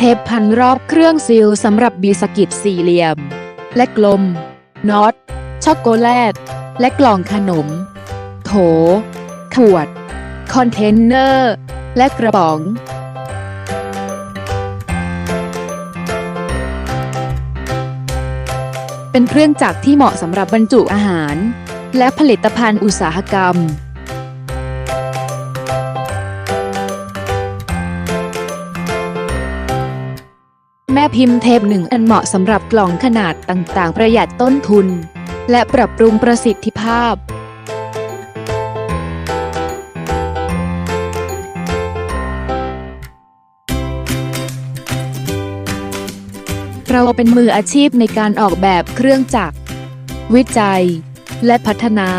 เทปพันรอบเครื่องซีลสำหรับบีสกิตสี่เหลี่ยม และกลมน็อตช็อกโกแลต และกล่องขนม โถ ขวด คอนเทนเนอร์ และกระป๋อง เป็นเครื่องจักรที่เหมาะสำหรับบรรจุอาหาร และผลิตภัณฑ์อุตสาหกรรม พิมพ์เทปหนึ่งอันเหมาะสำหรับกล่องขนาดต่างๆ ประหยัดต้นทุน และปรับปรุงประสิทธิภาพ เราเป็นมืออาชีพในการออกแบบเครื่องจักร วิจัย และพัฒนา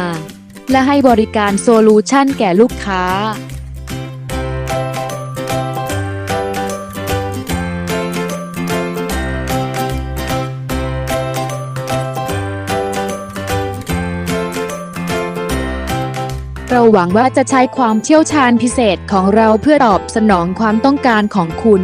และให้บริการโซลูชันแก่ลูกค้า เราหวังว่าจะใช้ความเชี่ยวชาญพิเศษของเราเพื่อตอบสนองความต้องการของคุณ